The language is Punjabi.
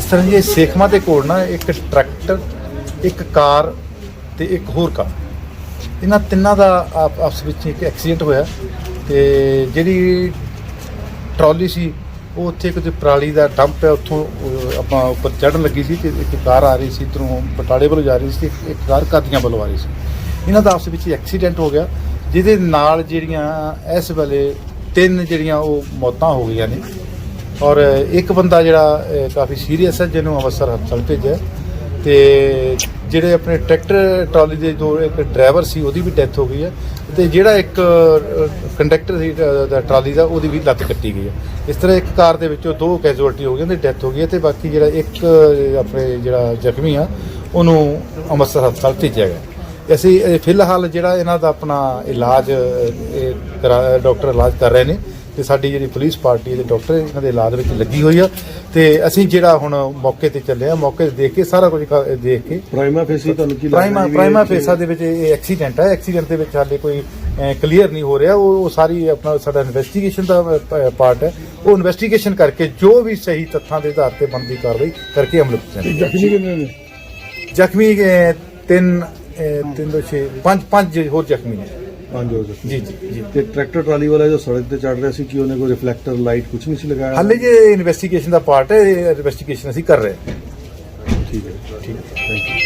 ਇਸ ਤਰ੍ਹਾਂ ਜੀ ਇਹ ਸੇਖਵਾਂ ਦੇ ਕੋਲ ਨਾ ਇੱਕ ਟਰੈਕਟਰ, ਇੱਕ ਕਾਰ ਤੇ ਇੱਕ ਹੋਰ ਕਾਰ। ਇਹਨਾਂ ਤਿੰਨਾਂ ਦਾ ਆਪ- ਆਪਸ ਵਿੱਚ ਇੱਕ ਐਕਸੀਡੈਂਟ ਹੋਇਆ ਤੇ ਜਿਹੜੀ ਟਰਾਲੀ ਸੀ, ਉਹ ਉੱਥੇ ਕਿਤੇ ਪਰਾਲੀ ਦਾ ਡੰਪ ਹੈ, ਉੱਥੋਂ ਆਪਾਂ ਉੱਪਰ ਚੜਨ ਲੱਗੀ ਸੀ ਤੇ ਇੱਕ ਕਾਰ ਆ ਰਹੀ ਸੀ, ਇੱਧਰੋਂ ਬਟਾਲੇ ਵੱਲੋਂ ਜਾ ਰਹੀ ਸੀ, ਇੱਕ ਕਾਰ ਕਾਦੀਆਂ ਵੱਲੋਂ ਆ ਰਹੀ ਸੀ। ਇਹਨਾਂ ਦਾ ਆਪਸ ਵਿੱਚ ਐਕਸੀਡੈਂਟ ਹੋ ਗਿਆ, ਜਿਹਦੇ ਨਾਲ ਜਿਹੜੀਆਂ ਇਸ ਵੇਲੇ ਤਿੰਨ ਜਿਹੜੀਆਂ ਉਹ ਮੌਤਾਂ ਹੋ ਗਈਆਂ ਨੇ। ਔਰ ਇੱਕ ਬੰਦਾ ਜਿਹੜਾ ਕਾਫੀ ਸੀਰੀਅਸ ਹੈ, ਜਿਹਨੂੰ ਅੰਮ੍ਰਿਤਸਰ ਹਸਪਤਾਲ ਭੇਜਿਆ ਤੇ ਜਿਹੜੇ ਆਪਣੇ ਟਰੈਕਟਰ ਟਰਾਲੀ ਦੇ ਦੋ ਇੱਕ ਡਰਾਈਵਰ ਸੀ, ਉਹਦੀ ਵੀ ਡੈਥ ਹੋ ਗਈ ਹੈ। ਤੇ ਜਿਹੜਾ ਇੱਕ ਕੰਡਕਟਰ ਸੀ ਦਾ ਟਰਾਲੀ ਦਾ, ਉਹਦੀ ਵੀ ਲੱਤ ਕੱਟੀ ਗਈ ਹੈ। ਇਸ ਤਰ੍ਹਾਂ ਇੱਕ ਕਾਰ ਦੇ ਵਿੱਚੋਂ ਦੋ ਕੈਜੂਅਲਟੀ ਹੋ ਗਈਆਂ ਤੇ ਡੈਥ ਹੋ ਗਈ ਹੈ ਤੇ ਬਾਕੀ ਜਿਹੜਾ ਇੱਕ ਆਪਣੇ ਜਿਹੜਾ ਜ਼ਖਮੀ ਆ, ਉਹਨੂੰ ਅੰਮ੍ਰਿਤਸਰ ਹਸਪਤਾਲ ਭੇਜਿਆ ਗਿਆ ਅਸੀਂ ਫਿਲਹਾਲ ਜਿਹੜਾ ਇਹਨਾਂ ਦਾ ਆਪਣਾ ਇਲਾਜ ਡਾਕਟਰ ਇਲਾਜ ਕਰ ਰਹੇ ਨੇ ਤੇ ਸਾਡੀ ਜਿਹੜੀ ਪੁਲਿਸ ਪਾਰਟੀ ਦੇ ਡਾਕਟਰ ਇਹਨਾਂ ਦੇ ਇਲਾਜ ਵਿੱਚ ਲੱਗੀ ਹੋਈ ਆ ਤੇ ਅਸੀਂ ਜਿਹੜਾ ਹੁਣ ਮੌਕੇ ਤੇ ਚੱਲੇ ਆ ਮੌਕੇ ਤੇ ਦੇਖ ਕੇ ਸਾਰਾ ਕੁਝ ਦੇਖ ਕੇ ਪ੍ਰਾਈਮਾ ਫੇਸੀ ਤੁਹਾਨੂੰ ਕੀ ਪ੍ਰਾਈਮਾ ਪ੍ਰਾਈਮਾ ਫੇਸਾ ਦੇ ਵਿੱਚ ਇਹ ਐਕਸੀਡੈਂਟ ਹੈ ਐਕਸੀਡੈਂਟ ਦੇ ਵਿੱਚ ਹਾਲੇ ਕੋਈ ਕਲੀਅਰ ਨਹੀਂ ਹੋ ਰਿਹਾ। ਉਹ ਉਹ ਸਾਰੀ ਆਪਣਾ ਸਾਡਾ ਇਨਵੈਸਟੀਗੇਸ਼ਨ ਦਾ ਪਾਰਟ ਹੈ। ਉਹ ਇਨਵੈਸਟੀਗੇਸ਼ਨ ਕਰਕੇ ਜੋ ਵੀ ਸਹੀ ਤੱਥਾਂ ਦੇ ਆਧਾਰ ਤੇ ਬਣਦੀ ਕਾਰਵਾਈ ਕਰਕੇ ਅਮਲ ਵਿੱਚ ਜ਼ਖਮੀ ਕਿੰਨੇ ਨੇ? ਜ਼ਖਮੀ ਤਿੰਨ ਅਹ, ਤਿੰਨ ਦੋ ਛੇ ਪੰਜ ਪੰਜ ਹੋਰ ਜ਼ਖਮੀ ਨੇ। ਪੰਜ ਹੋ ਜ਼ਖਮੀ। ਜੀ ਜੀ ਜੀ। ਤੇ ਟਰੈਕਟਰ ਟਰਾਲੀ ਵਾਲਾ ਜੋ ਸੜਕ ਤੇ ਚੜ ਰਿਹਾ ਸੀ ਕਿ ਉਹਨੇ ਕੋਈ ਰਿਫਲੈਕਟਰ ਲਾਈਟ ਕੁਝ ਨਹੀਂ ਸੀ ਲਗਾਇਆ? ਹਾਲੇ ਜੇ ਇਨਵੈਸਟੀਗੇਸ਼ਨ ਦਾ ਪਾਰਟ ਹੈ ਇਨਵੈਸਟੀਗੇਸ਼ਨ ਅਸੀਂ ਕਰ ਰਹੇ ਹਾਂ। ਠੀਕ ਹੈ। ਠੀਕ ਹੈ। Thank you